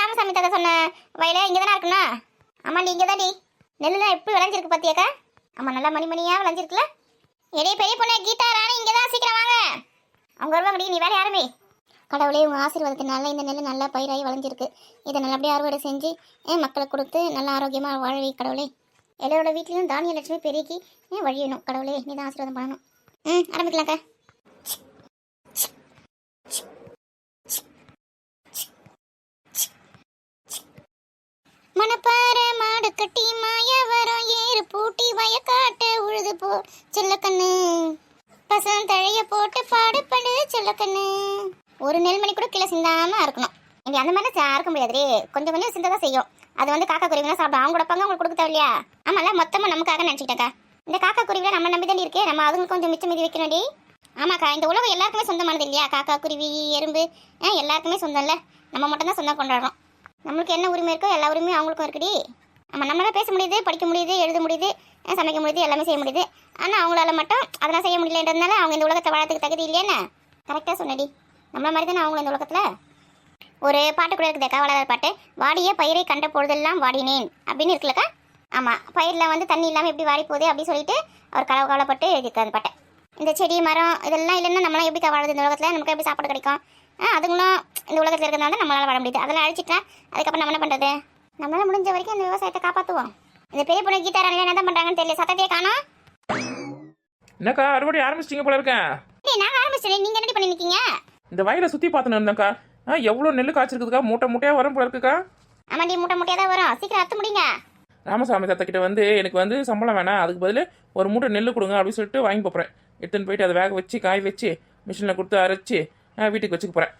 ராமசாமி தாத்தா சொன்ன வயலே இங்கே தானே இருக்குண்ணா ஆமாண்டி இங்கே தாண்டி நெல்லுலாம் எப்படி விளைஞ்சிருக்கு பார்த்தியாக்கா ஆமாம் நல்லா மணி மணியாக விளைஞ்சிருக்குல்ல? எடே பெரிய பொண்ணு கீதா ராணி இங்கே தான் சீக்கிரம் வாங்க. அவங்க வருவாங்கடி நீ வேலை யாருமே? கடவுளே உங்கள் ஆசீர்வாதத்தினால இந்த நெல் நல்லா பயிராகி விளைஞ்சிருக்கு. இதை நல்லபடியாக அறுவடை செஞ்சு ஏன் மக்களுக்கு கொடுத்து நல்லா ஆரோக்கியமாக வாழ கடவுளே? எல்லாரோட வீட்லேயும் தானிய லட்சுமி பெருக்கி ஏன் வழியணும். கடவுளே நீ தான் ஆசீர்வாதம் பண்ணணும். ம் ஆரம்பிக்கலாம்க்கா. மணப்பாறை மாடு கட்டி மாயவரம் ஏறு பூட்டி வயக்காட்ட உழுது போ செல்லக்கண்ணு. பசங்க தழைய போட்டு பாடுபடு செல்லக்கண்ணு. ஒரு நெல்மணி கூட கீழே சிந்தாம இருக்கணும். இங்க அந்த மாதிரி யாருக்க முடியாதுரே கொஞ்சம் கொஞ்சம் சிந்ததான் செய்யும். அது வந்து காக்கா குருவிலாம் சாப்பிடும். அவங்க கொடுப்பாங்க அவங்களுக்கு கொடுக்க தேவையா ஆமாம்ல மொத்தமாக நமக்காக நினச்சிக்கிட்டேக்கா இந்த காக்கா குருவியில் நம்ம நம்பி இருக்கே. நம்ம அதுங்களுக்கு கொஞ்சம் மிச்சம் மீதி வைக்கணும்டி. ஆமாக்கா இந்த உலகம் எல்லாருக்குமே சொந்தமானது இல்லையா? காக்கா குருவி எறும்பு ஆ எல்லாருக்குமே சொந்தம் இல்லை நம்ம மட்டும் தான் சொந்தம் கொண்டாடுறோம். நம்மளுக்கு என்ன உரிமை இருக்கோ எல்லா உரிமையும் அவங்களுக்கும் இருக்குடி. நம்ம நம்மளால் பேச முடியுது படிக்க முடியுது எழுத முடியுது சமைக்க முடியுது எல்லாமே செய்ய முடியுது. ஆனால் அவங்களால மட்டும் அதெல்லாம் செய்ய முடியலன்றதுனால அவங்க இந்த உலகத்தை வாழறதுக்கு தகுதி இல்லையானே கரெக்டாக சொன்னடி நம்மள மாதிரி தானே அவங்களும் இந்த உலகத்தில்? ஒரு பாட்டு கூட இருக்குதுக்கா வளர பாட்டு. வாடிய பயிரை கண்ட பொழுதெல்லாம் வாடினேன். அப்படின்னு இருக்குல்லக்கா? ஆமாம் பயிரில் வந்து தண்ணி இல்லாமல் எப்படி வாடி போகுது அப்படின்னு சொல்லிட்டு அவர் கலவு கவலைப்பட்டு எழுதியிருக்காரு அந்த பாட்டை. இந்த செடி மரம் இதெல்லாம் இல்லைன்னா நம்மளாம் எப்படி வாழுது? இந்த உலகத்தில் நமக்கு எப்படி சாப்பாடு கிடைக்கும்? ஆ அதுங்களும் இந்த உலகத்தில் இருக்கிறதுனால தான் நம்மளால வாழ முடியுது. அதெல்லாம் அழிச்சிட்டா அதுக்கப்புறம் நம்ம என்ன பண்ணுறது நம்மளால முடிஞ்ச வரைக்கும் இந்த விவசாயத்தை காப்பாற்றுவோம் இந்த பெரிய பொண்ணு கீதா ராணிலாம் என்ன தான் பண்ணுறாங்கன்னு தெரியல. சத்தத்தையே காணோம். என்னக்கா அறுவடை ஆரம்பிச்சிட்டிங்க போல இருக்கேன் நான் ஆரம்பிச்சிட்டேன் நீங்கள் என்ன பண்ணி நிற்கீங்க இந்த வயலை சுற்றி பார்த்துன்னு இருந்தேன்க்கா. ஆ எவ்வளோ நெல் காய்ச்சிருக்குதுக்கா? மூட்டை மூட்டையாக வரும் போல இருக்குக்கா. ஆமாண்டி மூட்டை மூட்டையாக தான் வரும். சீக்கிரம் அறுத்து முடிங்க. ராமசாமி தாத்தா கிட்ட வந்து எனக்கு வந்து சம்பளம் வேணாம். அதுக்கு பதில் ஒரு மூட்டை நெல் கொடுங்க அப்படின்னு சொல்லிட்டு வாங்கி போகிறேன் எடுத்துன்னு போயிட்டு அதை வேக வச்சு காய வச்சு மிஷினில் கொடுத்து அரைச்சி வீட்டுக்கு வச்சுக்க போகிறேன்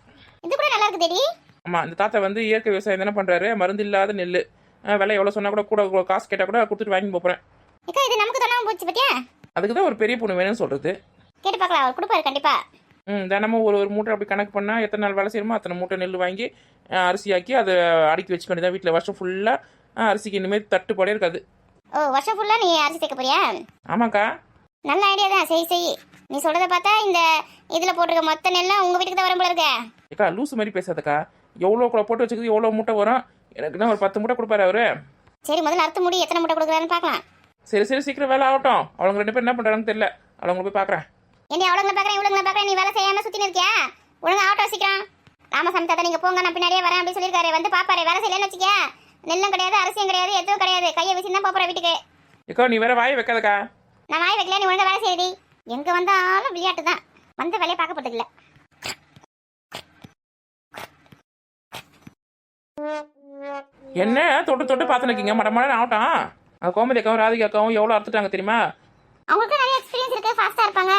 இது கூட நல்லா இருக்கு தேடி ஆமாம் இந்த தாத்தா வந்து இயற்கை விவசாயம் தானே பண்ணுறாரு மருந்து இல்லாத நெல் விலை எவ்வளோ சொன்னால் கூட கூட காசு கேட்டால் கூட கொடுத்துட்டு வாங்கி போகிறேன் இது நமக்கு தானே போச்சு பத்தியா? அதுக்கு தான் ஒரு பெரிய பொண்ணு வேணும்னு சொல்கிறது கேட்டு பார்க்கலாம். அவர் கொடுப்பாரு கண்டிப்பாக ம் தினமும் ஒரு ஒரு மூட்டை அப்படி கணக்கு பண்ணால் எத்தனை நாள் வேலை செய்யணுமோ அத்தனை மூட்டை நெல் வாங்கி அரிசியாக்கி அதை அடுக்கி வச்சுக்க வேண்டியதான் வீட்டில் வருஷம் ஃபுல்லாக அரிசிக்கு இனிமேல் தட்டுப்பாடே இருக்காது. ஓ வருஷம் ஃபுல்லாக நீ அரிசி சேர்க்க போறியா? ஆமாக்கா. நல்ல ஐடியா தான். செய் செய் நீ சொல்றத பார்த்தா இந்த இதில் போட்டிருக்க மொத்த நெல்லாம் உங்கள் வீட்டுக்கு தான் வரும் போல இருக்க. ஏக்கா லூசு மாதிரி பேசாதக்கா. எவ்வளோ கூட போட்டு வச்சுக்குது எவ்வளோ மூட்டை வரும்? எனக்குன்னா ஒரு பத்து மூட்டை கொடுப்பாரு அவரு. சரி முதல்ல அறுத்து முடி எத்தனை மூட்டை கொடுக்குறான்னு பார்க்கலாம். சரி சரி சீக்கிரம் வேலை ஆகட்டும். அவங்க ரெண்டு பேரும் என்ன பண்ணுறாங்கன்னு தெரியல. அவங்கள போய் பார்க்குறேன். ஏண்டி அவ்வளோங்களை பார்க்குறேன் இவ்வளோங்களை பார்க்குறேன் நீ வேலை செய்யாமல் சுற்றி இருக்கியா? ஒழுங்கா ஆட்டோ சீக்கிரம் ராமசாமி தாத்தா நீங்கள் போங்க நான் பின்னாடியே வரேன் அப்படின்னு சொல்லியிருக்காரு. வந்து பாப்பாரு வேலை செய்யலன்னு வச்சுக்க நெல்லும் கிடையாது அரிசியும் கிடையாது எதுவும் கிடையாது. கையை வீசி தான் போகிற வீட்டுக்கு. நீ வேற வாயை வைக்காதக்கா. நான் வாய் வைக்கல நீ ஒழுங்கா வேலை செய்யடி. எங்கே வந்தாலும் விளையாட்டு தான். வந்த வேலையை பார்க்க போகிறதில்ல என்ன? தொட்டு தொட்டு பார்த்து நிற்கிங்க மட மட ஆகட்டும். கோமதி அக்காவும் ராதிகா அக்காவும் எவ்வளோ அறுத்துட்டாங்க தெரியுமா? அவங்களுக்கு நிறைய எக்ஸ்பீரியன்ஸ் இருக்கு. ஃபாஸ்ட்டாக இருப்பாங்க.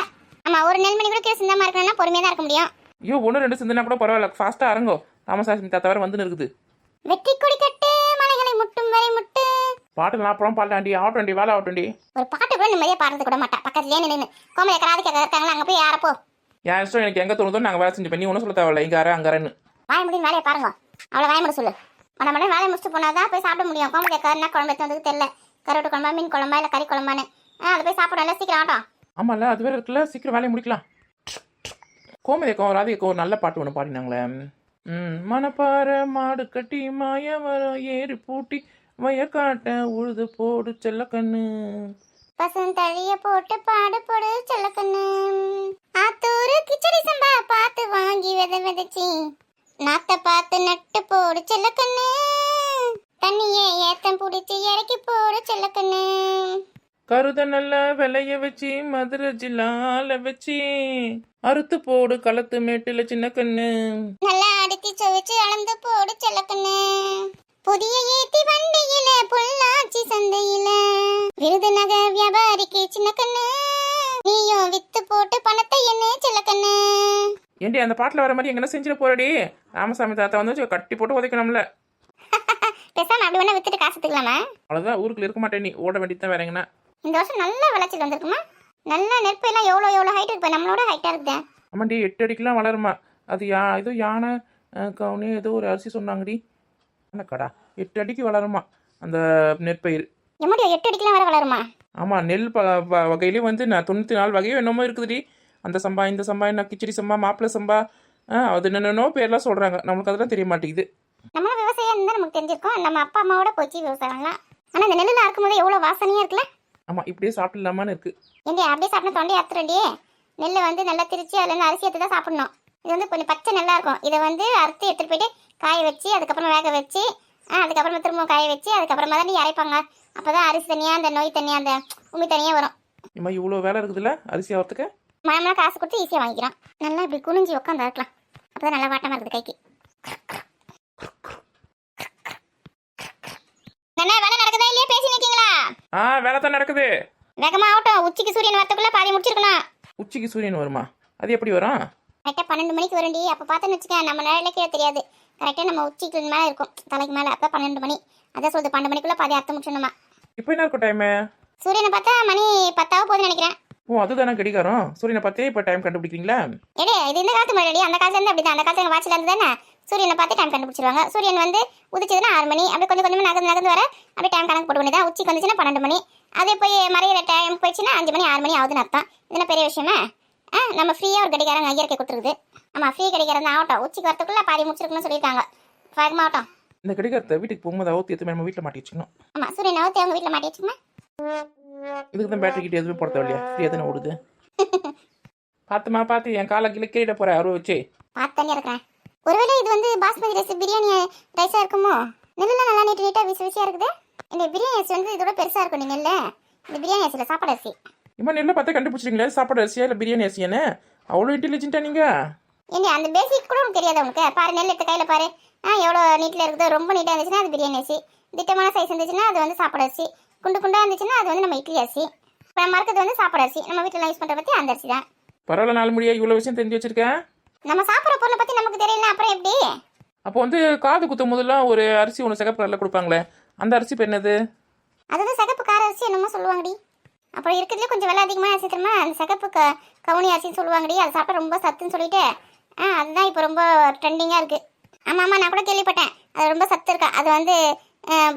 ஆமாம் ஒரு நெல்மணி கூட கீழே சிந்தமாக இருக்கணும்னா பொறுமையாக தான் இருக்க முடியும். ஐயோ ஒன்று ரெண்டு சிந்தனா கூட பரவாயில்ல. ஃபாஸ்ட்டாக அரங்கோ ராமசாமி தாத்தா வேற வந்து இருக்குது வெற்றி கொடி கட்டு மலைகளை முட்டும் வரை முட்டு. பாட்டு நான் அப்புறம் பாடலாண்டி ஆகட்டும்டி வேலை ஆகட்டும்டி ஒரு பாட்டு கூட நிம்மதியாக பாடுறது கூட மாட்டா. பக்கத்துலேயே நின்று கோமலை கராதிக்க இருக்காங்களா? அங்கே போய் யாரப்போ? என் இஷ்டம் எனக்கு எங்கே தோணுதோ நாங்கள் வேலை செஞ்சு பண்ணி ஒன்றும் சொல்ல தேவையில்ல. இங்கே அரை அங்கறன்னு வாய முடியும் வேலையை பாருங்க. அவ்வளோ வாய முடி சொல்லு. மன மணி வேலையை முடிச்சுட்டு போனால் தான் போய் சாப்பிட முடியும். கோமலை கருனா குழம்பு எடுத்து வந்தது தெரியல. கருவாட்டு குழம்பா மீன் குழம்பா இல்லை கறி குழம்பான்னு. ஆ அதை போய் சாப்பிடல சீக்கிரம் ஆட்டம் ஆமாம்ல அது வேற இருக்குல்ல சீக்கிரம் வேலையை முடிக்கலாம். கோமதி அக்கா ராதி ஒரு நல்ல பாட்டு ஒன்று பாடினாங்களே. ம் மணப்பாறை மாடு கட்டி மாய வரம் ஏறி பூட்டி வயக்காட்ட உழுது போடு செல்ல கண்ணு பசுந்தழிய போட்டு பாடு போடு செல்லக்கண்ணு. ஆத்தூரு கிச்சடி சம்பா பார்த்து வாங்கி வித விதைச்சி நாத்த பார்த்து நட்டு போடு செல்லக்கண்ணு. தண்ணியே ஏத்தம் பிடிச்சி இறக்கி போடு செல்லக்கண்ணு. கருத நல்ல விளைய வச்சு மதுரை ஜில்லால வச்சு அறுத்து போடு களத்து மேட்டுல சின்ன கண்ணு. நல்லா அடித்து சுவைச்சு அளந்து போடு செல்லக்கண்ணு புதிய ஏத்தி வண்டியில பொள்ளாச்சி சந்தையில. விருதுநக வியாபாரிக்கு சின்ன கண்ணு. நீயும் வித்து போட்டு பணத்தை என்ன செல்லக்கண்ணு ஏண்டி அந்த பாட்டில் வர மாதிரி எங்கன்னா செஞ்சுட்டு போறடி? ராமசாமி தாத்தா வந்து கட்டி போட்டு உதைக்கணும்ல. பேசாம அப்படி ஒண்ணு வித்துட்டு காசு எடுத்துக்கலாமா? அவ்வளோதான் ஊருக்குள்ள இருக்க மாட்டேன் நீ. ஓட வேண்டியது தான் வேற எங்கன்னா இந்த வருஷம் நல்ல விளைச்சல் வந்திருக்குமா? நல்ல நெற்பு எல்லாம் எவ்வளோ எவ்வளோ ஹைட் இருக்கு நம்மளோட ஹைட்டா இருக்குதே ஆமாண்டி எட்டு அடிக்கெலாம் வளருமா? அது யா ஏதோ யானை கவுனி ஏதோ ஒரு அரிசி சொன்னாங்கடி. கடா? எட்டு அடிக்கு வளருமா அந்த நெற்பயிர்? எம்மாடி எட்டு அடிக்கலாம் வர வளருமா? ஆமாம் நெல் ப வகையிலே வந்து நான் தொண்ணூற்றி நாலு வகையும் என்னமோ இருக்குதுடி. அந்த சம்பா இந்த சம்பா என்ன கிச்சடி சம்பா மாப்பிள்ளை சம்பா ஆ அது என்னென்னோ பேர்லாம் சொல்கிறாங்க நம்மளுக்கு அதெல்லாம் தெரிய மாட்டேங்குது நம்ம விவசாயம் இருந்தால் நமக்கு தெரிஞ்சிருக்கோம். நம்ம அப்பா அம்மாவோட போச்சு விவசாயம்லாம். ஆனால் இந்த நெல்லில் அறுக்கும்போது எவ்வளோ வாசனையாக இருக்குல்ல? ஆமாம் இப்படியே சாப்பிடலாமான்னு இருக்குது ஏண்டி அப்படியே சாப்பிட்டு தொண்டையை அறுத்துறண்டி நெல்லை வந்து நல்லா திரிச்சு அதில் இருந்து அரிசி எடுத்து தான் சாப்பிடணும். இது வந்து கொஞ்சம் பச்சை நெல்லா இருக்கும். இதை வந்து அறுத்து எடுத்துகிட்டு போயிட்டு காய வச்சு அதுக்கப்புறம் வேக வச்சு அதுக்கப்புறமா திரும்ப காய வச்சு அதுக்கப்புறமா தான் நீ அரைப்பாங்க. அப்போ தான் அரிசி தனியாக அந்த நோய் தனியாக அந்த உமி தனியாக வரும். இம்மா இவ்வளோ வேலை இருக்குதுல்ல அரிசி ஆகிறதுக்கு மழமெல்லாம் காசு கொடுத்து ஈஸியாக வாங்கிக்கிறோம் நல்லா இப்படி குனிஞ்சு உட்காந்து அறுக்கலாம். அப்போ தான் நல்லா வாட்டமாக இருக்குது கைக்கு. என்ன வேலை நடக்குதா இல்லையா? பேசி நிற்கீங்களா ஆ வேலை தான் நடக்குது. வேகமா ஆகட்டும். உச்சிக்கு சூரியன் வரத்துக்குள்ள பாதி முடிச்சிருக்கணும். உச்சிக்கு சூரியன் வருமா? அது எப்படி வரும்? கரெக்டாக பன்னெண்டு மணிக்கு வரும்டி. அப்போ பார்த்தோன்னு வச்சுக்க நம்ம கீழே தெரியாது. கரெக்டாக நம்ம உச்சிக்கு மேலே இருக்கும். தலைக்கு மேலே. அப்போ பன்னெண்டு மணி. அதான் சொல்லுது பன்னெண்டு மணிக்குள்ள பாதி அர்த்தம் முடிச்சிடணுமா? இப்போ என்ன இருக்கும் டைமு சூரியனை பார்த்தா மணி பத்தாவது போகுதுன்னு நினைக்கிறேன். ஓ அதுதானே கடிகாரம். சூரியனை பார்த்தே இப்போ டைம் கண்டுபிடிக்கிறீங்களா? எடே இது இந்த காலத்து முன்னாடி அந்த காலத்துல இருந்து அப்படிதான். அந்த காலத்துல வாட்சில இருந்து தானே சூரியனை பார்த்து டைம் கண்டுபிடிச்சிருவாங்க. சூரியன் வந்து உதிச்சதுன்னா ஆறு மணி. அப்படியே கொஞ்சம் கொஞ்சமா நகர்ந்து நகர்ந்து வர அப்படியே டைம் கணக்கு போட்டு வேண்டியதான் உச்சிக்கு வந்துச்சுன்னா பன்னெண்டு மணி. அதே போய் மறையிற டைம் போயிடுச்சுன்னா அஞ்சு மணி ஆறு மணி ஆகுதுன்னு அர்த்தம். இதெல்லாம் பெரிய விஷயமா? ஆ நம்ம ஃப்ரீயாக ஒரு கடிகாரம் ஐயருக்கு கொடுத்துருக்குது. ஆமாம் ஃப்ரீ கடிகாரம் தான் ஆகட்டும். உச்சிக்கு வரத்துக்குள்ள பாதி முடிச்சிருக்கணும்னு சொல்லியிருக்காங்க. வேகமாக ஆகட்டும் இந்த கடிகாரத்தை வீட்டுக்கு போகும்போது அவுத்து எடுத்து நம்ம வீட்டில் மாட்டி வச்சுக்கணும். ஆமாம் சூரியன் நவத்தி அவங்க வீட்டில் மாட்டி வச்சுக்கோமா இதுக்கு தான் பேட்டரி கிட்ட எதுவுமே போட தேவையில்லையா? ஃப்ரீயாக தானே ஓடுது. பார்த்துமா பார்த்து என் காலை கீழே போகிற அருவ வச்சு. பார்த்து தண்ணி இருக்கிறேன் ஒருவேளை இது வந்து பாஸ்மதி ரைஸ் பிரியாணி ரைஸாக இருக்குமோ? நெல்லாம் நல்லா நீட்டு நீட்டாக விசி விசியாக இருக்குது. இந்த பிரியாணி அரிசி வந்து இதோட பெருசாக இருக்கும் நீ நெல்ல இந்த பிரியாணி அரிசியில் சாப்பாடு அரிசி. இம்மா நெல்லை பார்த்தா கண்டுபிடிச்சிங்களே சாப்பாடு அரிசியா இல்லை பிரியாணி அரிசியானே அவ்வளோ இன்டெலிஜென்ட்டா நீங்கள் ஏண்டி அந்த பேசிக் கூட உனக்கு தெரியாது உனக்கு? பாரு நெல் எடுத்த கையில் பாரு. ஆ எவ்வளோ நீட்டில் இருக்குது ரொம்ப நீட்டாக இருந்துச்சுன்னா அது பிரியாணி அரிசி. திட்டமான சைஸ் இருந்துச்சுன்னா அது வந்து சாப்பாடு அரிசி. குண்டு குண்டாக இருந்துச்சுன்னா அது வந்து நம்ம இட்லி அரிசி. இப்போ நம்ம இருக்கிறது வந்து சாப்பாடு அரிசி. நம்ம வீட்டில் யூஸ் பண்ணுற பற்றி அந்த அரிசி தான். பரவாயில்ல நாலு முடியா இவ்வளோ விஷயம் தெரிஞ்சு வச்சிருக்கேன். நம்ம சாப்பிட்ற பொருளை பற்றி நமக்கு தெரியல அப்புறம் எப்படி? அப்போ வந்து காது குத்தும் போதெல்லாம் ஒரு அரிசி ஒன்று சிகப்பு கலரில் கொடுப்பாங்களே அந்த அரிசி பேர் என்னது? அதுதான் சிகப்பு கார அரிசி என்னமோ சொல்லுவாங்கடி. அப்புறம் இருக்கிறதுல கொஞ்சம் விலை அதிகமாக அரிசி தெரியுமா? அந்த சிகப்பு க கவுனி அரிசின்னு சொல்லுவாங்கடி அது சாப்பிட்டா ரொம்ப சத்துன்னு சொல்லிட்டு ஆ அதுதான் இப்போ ரொம்ப ட்ரெண்டிங்காக இருக்குது ஆமாம் ஆமாம் நான் கூட கேள்விப்பட்டேன். அது ரொம்ப சத்து இருக்கா? அது வந்து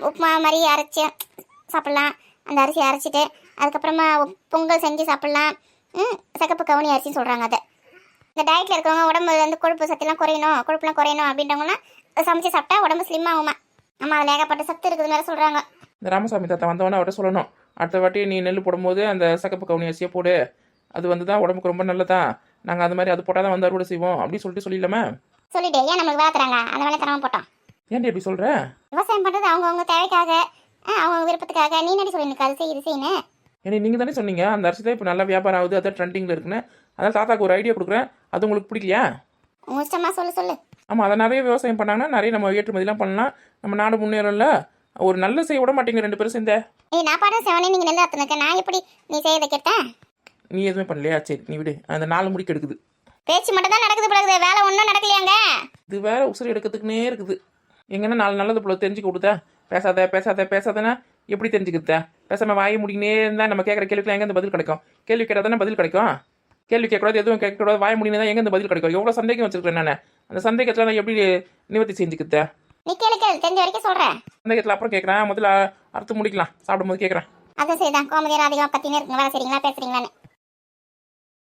உப்புமா மாதிரி அரைச்சி சாப்பிட்லாம். அந்த அரிசியை அரைச்சிட்டு அதுக்கப்புறமா பொங்கல் செஞ்சு சாப்பிட்லாம். ம் சிகப்பு கவுனி அரிசின்னு சொல்கிறாங்க அதை. இந்த டயட்டில் இருக்கிறவங்க உடம்பு வந்து கொழுப்பு சத்துலாம் குறையணும் கொழுப்புலாம் குறையணும் அப்படின்றவங்களாம் சமைச்சு சாப்பிட்டா உடம்பு ஸ்லிம் ஆகுமா? ஆமாம் அதில் ஏகப்பட்ட சத்து இருக்குதுன்னு வேற சொல்கிறாங்க இந்த ராமசாமி தாத்தா வந்தவொடனே அவர்கிட்ட சொல்லணும். அடுத்த வாட்டி நீ நெல் போடும்போது அந்த சகப்பு கவுனி அரிசியை போடு. அது வந்து தான் உடம்புக்கு ரொம்ப நல்லதா? நாங்கள் அது மாதிரி அது போட்டால் தான் வந்து அறுவடை செய்வோம் அப்படின்னு சொல்லிட்டு சொல்லிடலாமா? சொல்லிட்டு ஏன் நம்மளுக்கு வேலை தராங்க அந்த வேலை தராம போட்டோம். ஏன்டி எப்படி சொல்கிற விவசாயம் பண்றது அவங்கவுங்க தேவைக்காக அவங்க விருப்பத்துக்காக. நீ நடி சொல்லி அது செய் இது செய்யணும் ஏன்னா நீங்கள் தானே சொன்னீங்க அந்த அரிசி தான் இப்போ நல்லா வியாபாரம் ஆகுது அதான் ட்ரெண்டிங்கில் இருக்குன்னு. அதான் தாத்தாக்கு ஒரு ஐடியா கொடுக்குறேன். அது உங்களுக்கு பிடிக்கலையா? உங்க இஷ்டமா சொல்லு சொல்லு. ஆமாம் அதை நிறைய விவசாயம் பண்ணாங்கன்னா நிறைய நம்ம ஏற்றுமதிலாம் பண்ணலாம். நம்ம நாடு முன்னேறும்ல. ஒரு நல்ல செய்ய விட மாட்டீங்க ரெண்டு பேரும் சேர்ந்த. ஏய் நான் பாட்டு செவனே நீங்க நெல் அத்தனுக்க நான் எப்படி நீ செய்யறதை கேட்டேன் நீ எதுவுமே பண்ணலையா? சரி நீ விடு. அந்த நாலு முடிக்கு எடுக்குது. பேச்சு மட்டும் தான் நடக்குது பிறகு வேலை ஒன்றும் நடக்கலையாங்க? இது வேற உசுறு எடுக்கிறதுக்குனே இருக்குது. எங்கன்னா நாலு நல்லது போல தெரிஞ்சுக்க கொடுத்தா? பேசாத பேசாத பேசாதனா? எப்படி தெரிஞ்சுக்கிறத? பேசாம வாயை முடிக்கினே இருந்தால் நம்ம கேட்குற கேள்விக்கு எங்கேருந்து பதில் கிடைக்கும்? கேள்வி கேட்டால் தானே பதில் கிடைக்கும்? கேள்வி கேட்கக்கூடாது எதுவும் கேட்கக்கூடாது வாய் முடினே தான் எங்கேருந்து பதில் கிடைக்கும்? எவ்வளோ சந்தேகம் வச்சிருக்கேன் நான். அந்த சந்தேகத்தில் நான் எப்படி நிவர்த்தி செஞ்சுக்கிறத நீ கேளு கேளு தெரிஞ்ச வரைக்கும் சொல்றேன் சந்தேகத்தில் அப்புறம் கேட்குறேன் முதல்ல அறுத்து முடிக்கலாம். சாப்பிடும்போது கேட்குறேன் அதான் சரிதான். கோமதியார் அதிகமாக பத்தினே இருக்குங்க வேலை செய்றீங்களா பேசுறீங்களான்னு.